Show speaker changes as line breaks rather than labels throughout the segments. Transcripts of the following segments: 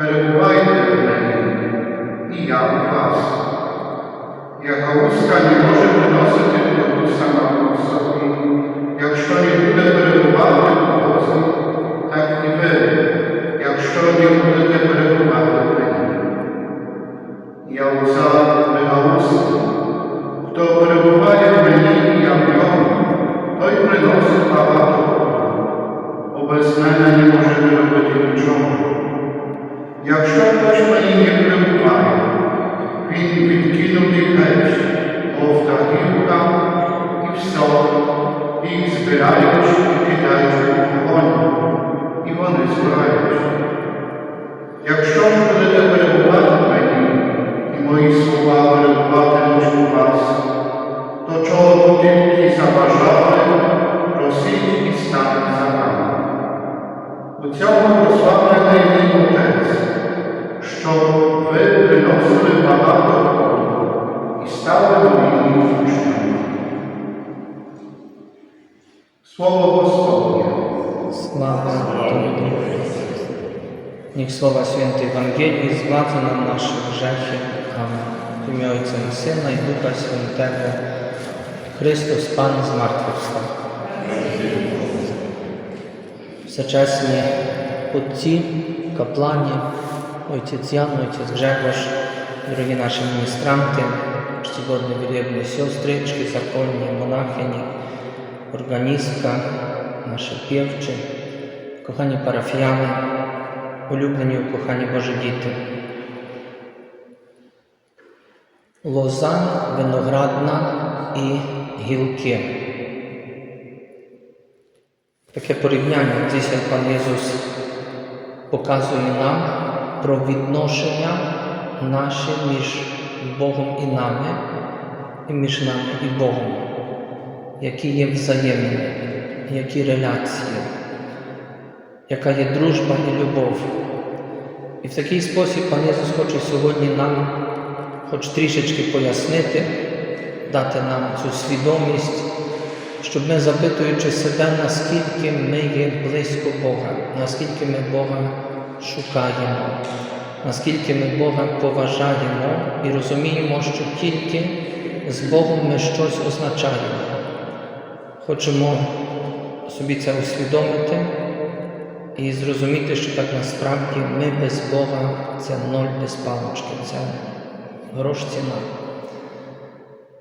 Перебувайте в мені, і я в вас. Яка узка не може приносити плоду сама по собі, якщо не буде перебувати в Бозі, так і ви, якщо не будете перебувати в
Słowa świętej Ewangelii zgładzą nam nasze grzechy. Amen. W imię Ojca i Syna i Ducha Świętego. Chrystus Pan zmartwychwstał. Всечесні отці, каплані, отець Ян, отець Гжегош, дорогі наші міністранти, чтогодні від'ємні сестрички, законні монахині, органістка, наші півчі, кохані парафіяни, улюблені у кохані Божі діти. Лоза виноградна і гілки. Таке порівняння дійсно пан Ісус показує нам про відношення наші між Богом і нами, і між нами і Богом, які є взаємні, які реляції, яка є дружба і любов. І в такий спосіб пан Ісус хоче сьогодні нам хоч трішечки пояснити, дати нам цю свідомість щоб ми, запитуючи себе, наскільки ми є близько Бога, наскільки ми Бога шукаємо, наскільки ми Бога поважаємо і розуміємо, що тільки з Богом ми щось означаємо. Хочемо собі це усвідомити і зрозуміти, що так насправді ми без Бога це ноль без палочки, це грош ціна.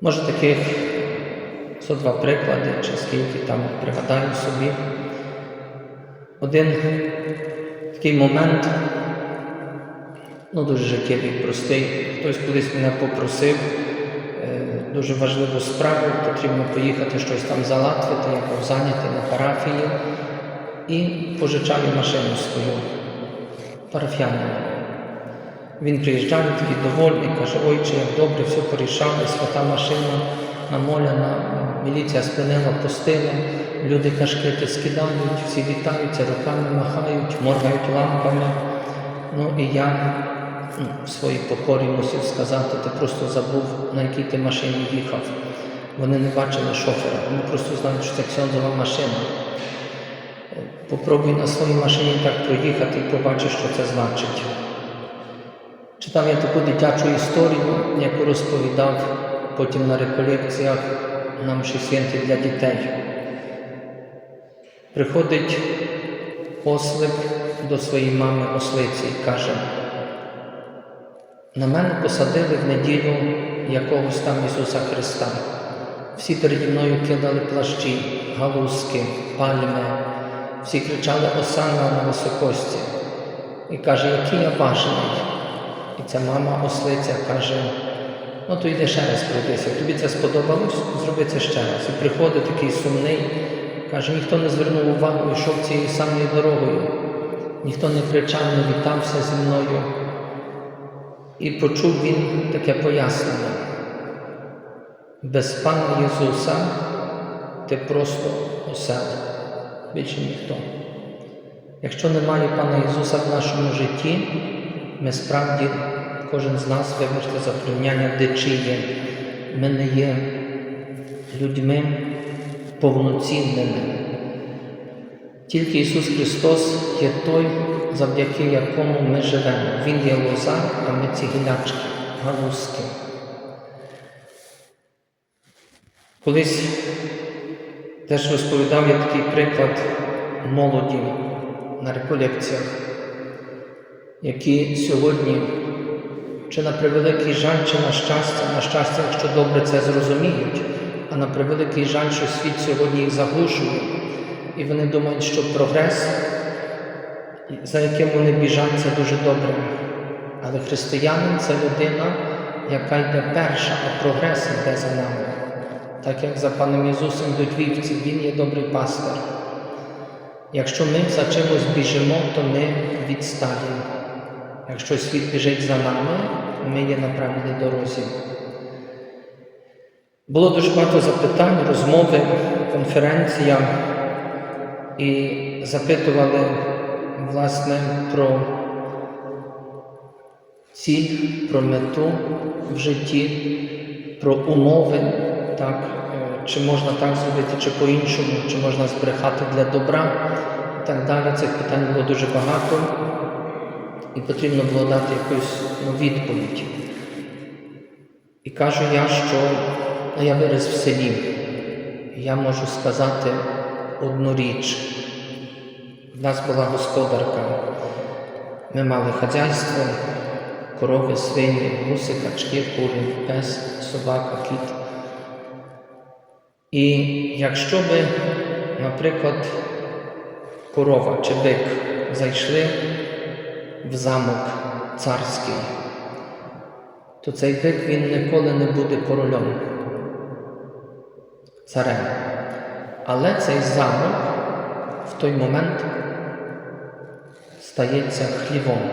Може таких Зо два приклади, чи скільки там пригадаю собі. Один такий момент, ну дуже життєвий, простий. Хтось колись мене попросив е, дуже важливу справу, потрібно поїхати щось там залатвити, я був зайнятий на парафії і пожичаю машину свою парафіянину. Він приїжджає такий довольний, каже, ойче, як добре, все порішали, свята машина намоляна, міліція спинила, пустила, люди кашкети скидають, всі вітаються, руками махають, моргають лампами. Ну і я ну, в своїй покорі мусив сказати, ти просто забув, на якій ти машині їхав. Вони не бачили шофера, вони просто знають, що це ксьондова машина. Попробуй на своїй машині так проїхати і побачиш, що це значить. Читав я таку дитячу історію, яку розповідав потім на реколекціях нам святі для дітей. Приходить ослик до своєї мами ослиці і каже, на мене посадили в неділю якогось там Ісуса Христа. Всі переді мною кидали плащі, галузки, пальми, всі кричали Осанна на високості. І каже, який я важний. І ця мама ослиця каже, ну то йди ще раз пройдися. Тобі це сподобалось, зроби це ще раз. І приходить такий сумний, каже, ніхто не звернув увагу, йшов цією самою дорогою, ніхто не кричав, не вітався зі мною. І почув він таке пояснення. Без Пана Ісуса ти просто осел, більше ніхто. Якщо немає Пана Ісуса в нашому житті, ми справді, кожен з нас, вибачте за порівняння, дичиє. Ми не є людьми повноцінними. Тільки Ісус Христос є той, завдяки якому ми живемо. Він є лоза, а ми ці гілячки, галузки. Колись теж розповідав я такий приклад молоді на реколекціях, які сьогодні, чи на превеликий жаль, чи на щастя, на щастя, якщо добре це зрозуміють, а на превеликий жаль, що світ сьогодні їх заглушує, і вони думають, що прогрес, за яким вони біжать, це дуже добре. Але християнин це людина, яка йде перша, а прогрес йде за нами. Так як за паном Ісусом йдуть вівці, Він є добрий пастир. Якщо ми за чимось біжимо, то ми відстаємо. Якщо світ біжить за нами, ми є на правильній дорозі. Було дуже багато запитань, розмови, конференція, і запитували власне про ціль, про мету в житті, про умови, так, е, чи можна так зробити, чи по-іншому, чи можна збрехати для добра і так далі. Цих питань було дуже багато, і потрібно було дати якусь ну, відповідь. І кажу я, що ну, я виріс в селі. Я можу сказати одну річ. В нас була господарка. Ми мали хазяйство, корови, свині, гуси, качки, кури, пес, собака, кіт. І якщо би, наприклад, корова чи бик зайшли в замок царський, то цей бик він ніколи не буде королем, царем. Але цей замок в той момент стається хлівом,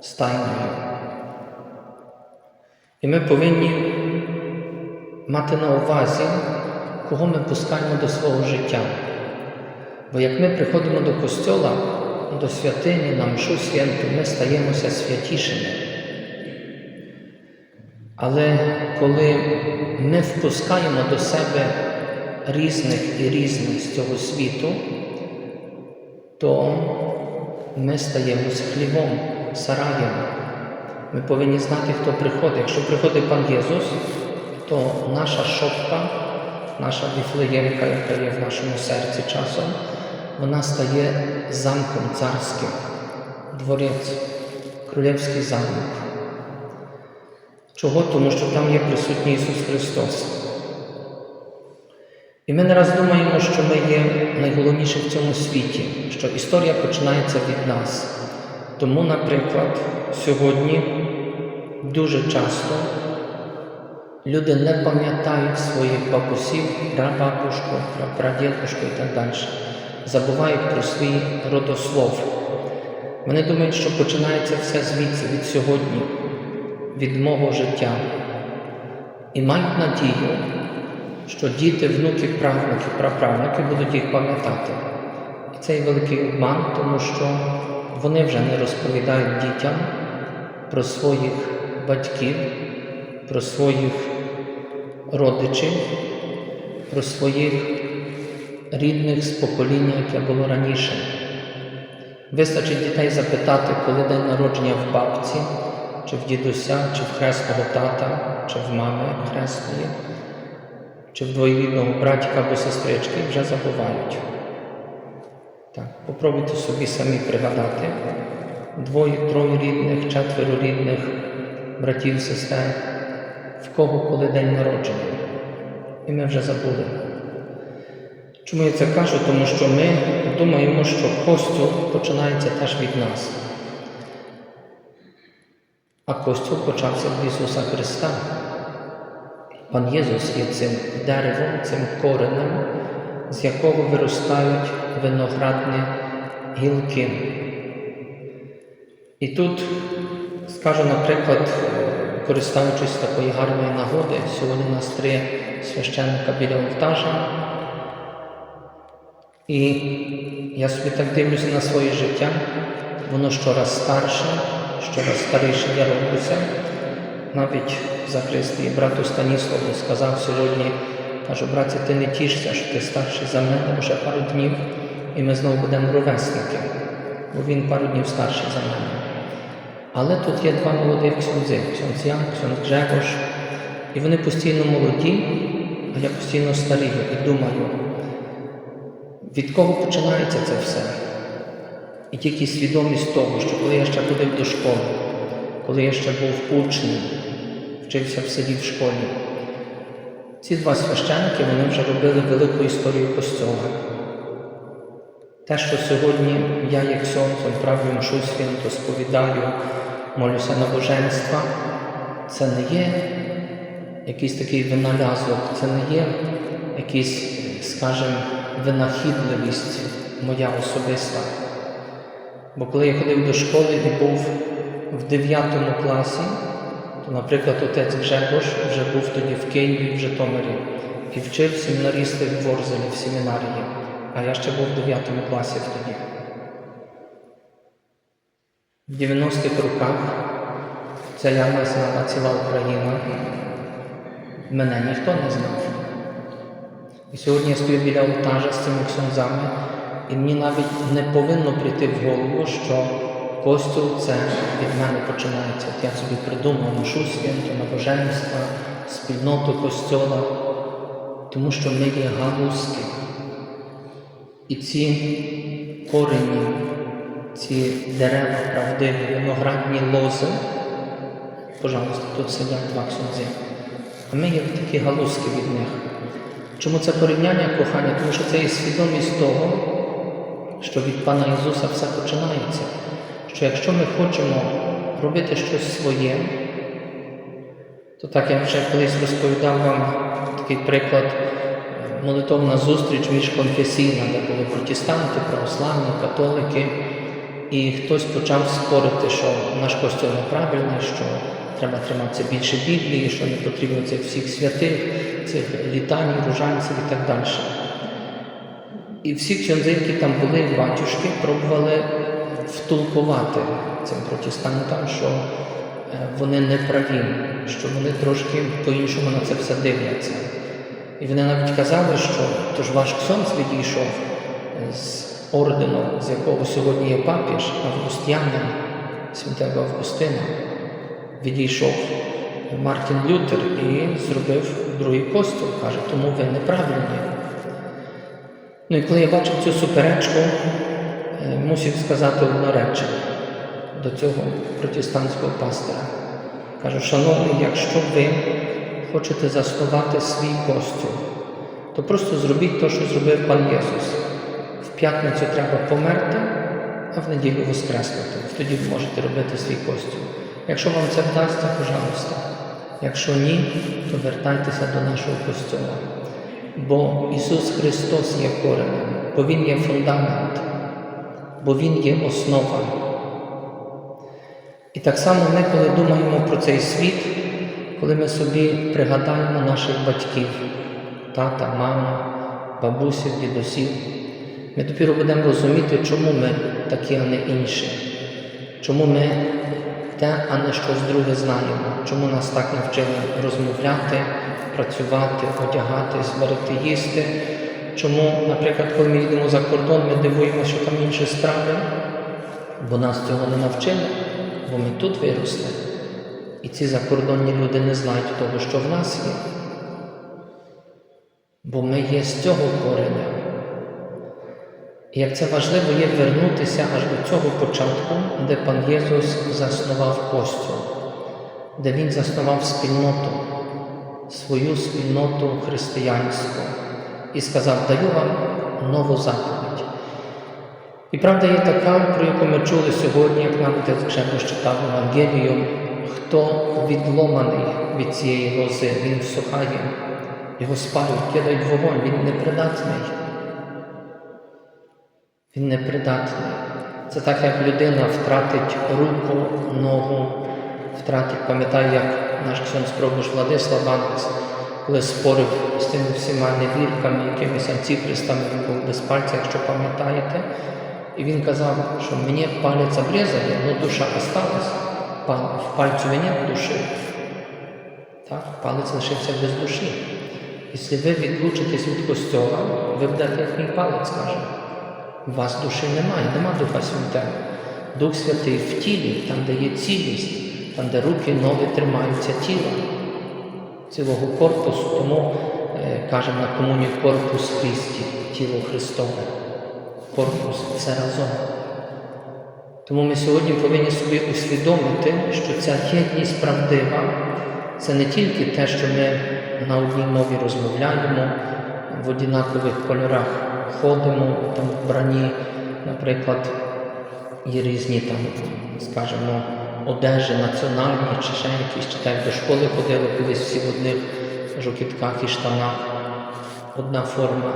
стайнею. І ми повинні мати на увазі, кого ми пускаємо до свого життя. Бо як ми приходимо до костьола, до святині, на мшу святу, ми стаємося святішими. Але коли ми впускаємо до себе різних і різних з цього світу, то ми стаємося хлівом, сараєм. Ми повинні знати, хто приходить. Якщо приходить пан Єсус, то наша шопка, наша віфлеємка, яка є в нашому серці часом, вона стає замком царським, дворець, королівський замок. Чого? Тому що там є присутній Ісус Христос. І ми не раз думаємо, що ми є найголовніші в цьому світі, що історія починається від нас. Тому, наприклад, сьогодні дуже часто люди не пам'ятають своїх бабусів, прабабушку, прадідушку і так далі. Забувають про свій родослов. Вони думають, що починається все звідси, від сьогодні, від мого життя. І мають надію, що діти, внуки, правнуки, праправнуки будуть їх пам'ятати. І це великий обман, тому що вони вже не розповідають дітям про своїх батьків, про своїх родичів, про своїх рідних з покоління, яке було раніше. Вистачить дітей запитати, коли день народження в бабці, чи в дідуся, чи в хресного тата, чи в мами хресної, чи в двоюрідного братика або сестрички, вже забувають. Так, попробуйте собі самі пригадати двоє, троє рідних, четверо рідних братів, сестер, в кого коли день народження. І ми вже забули. Чому я це кажу? Тому що ми думаємо, що костюм починається теж від нас. А Костюл почався від Ісуса Христа. Пан Єсус є цим деревом, цим коренем, з якого виростають виноградні гілки. І тут скажу, наприклад, користуючись такої гарної нагоди, сьогодні у нас три священника біля Олтажа. І я собі так дивлюся на своє життя, воно щораз старше, щораз старіше я роблюся. Навіть за Христі брату Станіславу сказав сьогодні, кажу, братці, ти не тішся, що ти старший за мене, лише пару днів, і ми знову будемо ровесники, бо він пару днів старший за мене. Але тут є два молодих ксьондзи, ксьондз Ян, ксьондз Гжегош, і вони постійно молоді, а я постійно старію і думаю, від кого починається це все? І тільки свідомість того, що коли я ще ходив до школи, коли я ще був учнем, вчився в селі в школі, ці два священики вони вже робили велику історію Костьола. Те, що сьогодні я, як сонцем, правлю мшу святу, сповідаю, молюся на боженства, це не є якийсь такий винalazок, це не є якийсь, скажімо, винахідливість моя особиста. Бо коли я ходив до школи і був в 9 класі, то, наприклад, отець Гжегош вже був тоді в Києві, в Житомирі, і вчив семінаристів в Ворзелі в семінарії, а я ще був в 9 класі тоді. В 90-х роках ця яма знала ціла Україна. Мене ніхто не знав. І сьогодні я стою біля алтажа з цими ксьонзами, і мені навіть не повинно прийти в голову, що костюл це від мене починається. От я собі придумав нашу святу, набоженства, спільноту костьола, тому що ми є галузки. І ці корені, ці дерева правдиві, виноградні лози, пожалуйста, тут сидять два ксьонзи. А ми є такі галузки від них. Чому це порівняння кохання? Тому що це є свідомість того, що від Пана Ісуса все починається. Що якщо ми хочемо робити щось своє, то так я вже колись розповідав вам такий приклад, молитовна зустріч міжконфесійна, де були протестанти, православні, католики, і хтось почав спорити, що наш костюм неправильний, що треба триматися більше Біблії, що не потрібно цих всіх святих, цих літань, ружанців і так далі. І всі ксьонзи, які там були, батюшки, пробували втулкувати цим протестантам, що е, вони не праві, що вони трошки по-іншому на це все дивляться. І вони навіть казали, що то ж ваш ксьонз відійшов з ордену, з якого сьогодні є папіж, Августянин, святого Августина, відійшов Мартін Лютер і зробив другий костюм, каже, тому ви неправильні. Ну і коли я бачив цю суперечку, е, мусив сказати одну речення до цього протестантського пастора. Кажу, шановний, якщо ви хочете заснувати свій костюм, то просто зробіть те, що зробив пан Єсус. В п'ятницю треба померти, а в неділю воскреснути. Тоді ви можете робити свій костюм. Якщо вам це вдасться, пожалуйста. Якщо ні, то вертайтеся до нашого костюма. Бо Ісус Христос є коренем, бо Він є фундамент, бо Він є основа. І так само ми, коли думаємо про цей світ, коли ми собі пригадаємо наших батьків, тата, мама, бабусів, дідусів, ми допіру будемо розуміти, чому ми такі, а не інші, чому ми те, а не щось друге знаємо, чому нас так навчили розмовляти, працювати, одягатись, варити їсти. Чому, наприклад, коли ми їдемо за кордон, ми дивуємося, що там інші страви, бо нас цього не навчили, бо ми тут виросли. І ці закордонні люди не знають того, що в нас є. Бо ми є з цього кореня. Як це важливо є вернутися аж до цього початку, де пан Єсус заснував костюм, де Він заснував спільноту, свою спільноту християнську і сказав, даю вам нову заповідь. І правда є така, про яку ми чули сьогодні, як нам Гжегош читав Евангелію, хто відломаний від цієї лози, він всухає, його спалюють, кидають вогонь, він непридатний. Він непридатний. Це так, як людина втратить руку, ногу, втратить, пам'ятаю, як наш ксьонз Пробуш Владислав Банкс, коли спорив з тими всіма невірками, якимись антихристами, він був без пальця, якщо пам'ятаєте. І він казав, що мені палець обрізали, але душа осталась. В пальцю нет душі. Так, палець лишився без душі. Якщо ви відлучитесь від костьола, ви будете як мій палець, каже. У вас душі немає, нема Духа Святого. Дух Святий в тілі, там, де є цілість, там, де руки, ноги тримаються тіла, цілого корпусу. Тому е, кажемо на комуні корпус Христі, тіло Христове. Корпус це разом. Тому ми сьогодні повинні собі усвідомити, що ця єдність правдива це не тільки те, що ми на одній мові розмовляємо, в однакових кольорах ходимо, там вбрані, наприклад, є різні там, скажімо, одежі національні чи ще якісь, чи так до школи ходили колись всі в одних жокітках і штанах. Одна форма.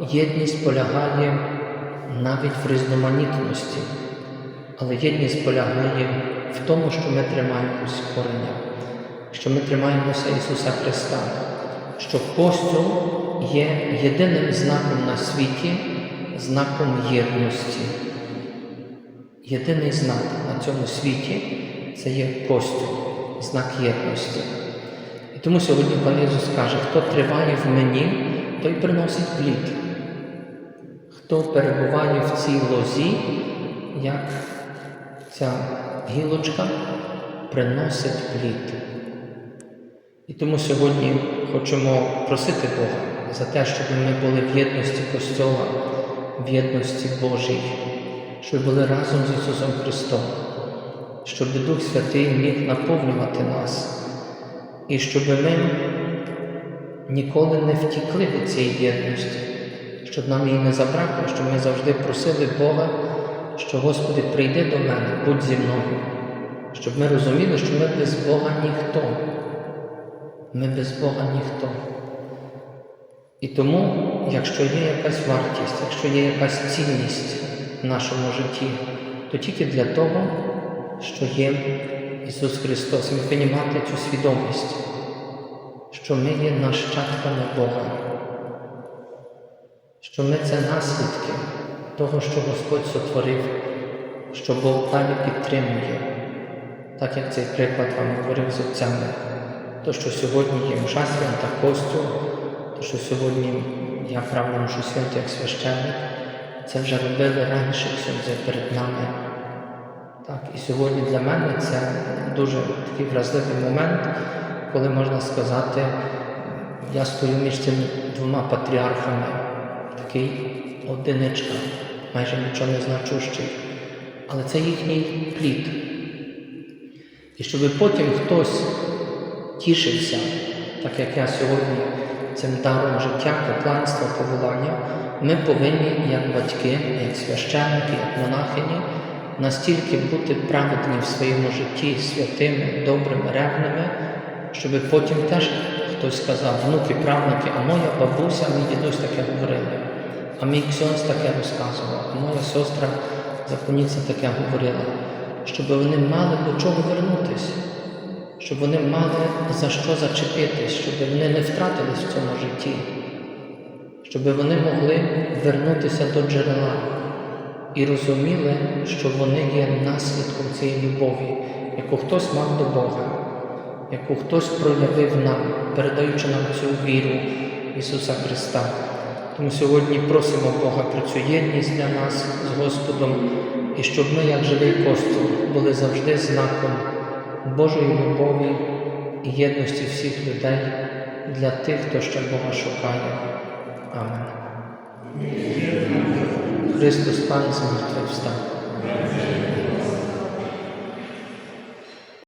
Єдність полягає навіть в різноманітності. Але єдність полягає в тому, що ми тримаємось корення, що ми тримаємося Ісуса Христа, що Костюл є єдиним знаком на світі, знаком єдності. Єдиний знак на цьому світі це є Костюл, знак єдності. І тому сьогодні пан Ісус каже, хто триває в мені, той приносить плід. Хто перебуває в цій лозі, як ця гілочка приносить плід. І тому сьогодні хочемо просити Бога за те, щоб ми були в єдності Костьола, в єдності Божій, щоб були разом з Ісусом Христом, щоб Дух Святий міг наповнювати нас, і щоб ми ніколи не втікли від цієї єдності, щоб нам її не забракло, щоб ми завжди просили Бога, що Господи, прийди до мене, будь зі мною, щоб ми розуміли, що ми без Бога ніхто. Ми без Бога ніхто. І тому, якщо є якась вартість, якщо є якась цінність в нашому житті, то тільки для того, що є Ісус Христос. Ми повинні мати цю свідомість, що ми є нащадками Бога, що ми це наслідки того, що Господь сотворив, що Бог далі підтримує, так як цей приклад вам говорив з отцями. То, що сьогодні є мша свята костюм, то, що сьогодні я правда мушу свято як священник, це вже робили раніше ксьондзи перед нами. Так, і сьогодні для мене це дуже такий вразливий момент, коли можна сказати, я стою між цими двома патріархами, такий одиничка, майже нічого не значущий. Але це їхній плід. І щоб потім хтось тішився, так як я сьогодні цим даром життя, капланства, поволання, ми повинні, як батьки, як священники, як монахині, настільки бути праведні в своєму житті, святими, добрими, ревними, щоб потім теж хтось сказав, внуки, правнуки, а моя бабуся, мій дідусь таке говорили, а мій ксьонс таке розказував, а моя сестра запоніця таке говорила, щоб вони мали до чого вернутися щоб вони мали за що зачепитись, щоб вони не втратились в цьому житті, щоб вони могли вернутися до джерела і розуміли, що вони є наслідком цієї любові, яку хтось мав до Бога, яку хтось проявив нам, передаючи нам цю віру Ісуса Христа. Тому сьогодні просимо Бога про цю єдність для нас з Господом, і щоб ми, як живий костюм, були завжди знаком. Божої любові і єдності всіх людей для тих, хто ще Бога шукає. Амен. Христос Пан з мертвих встав.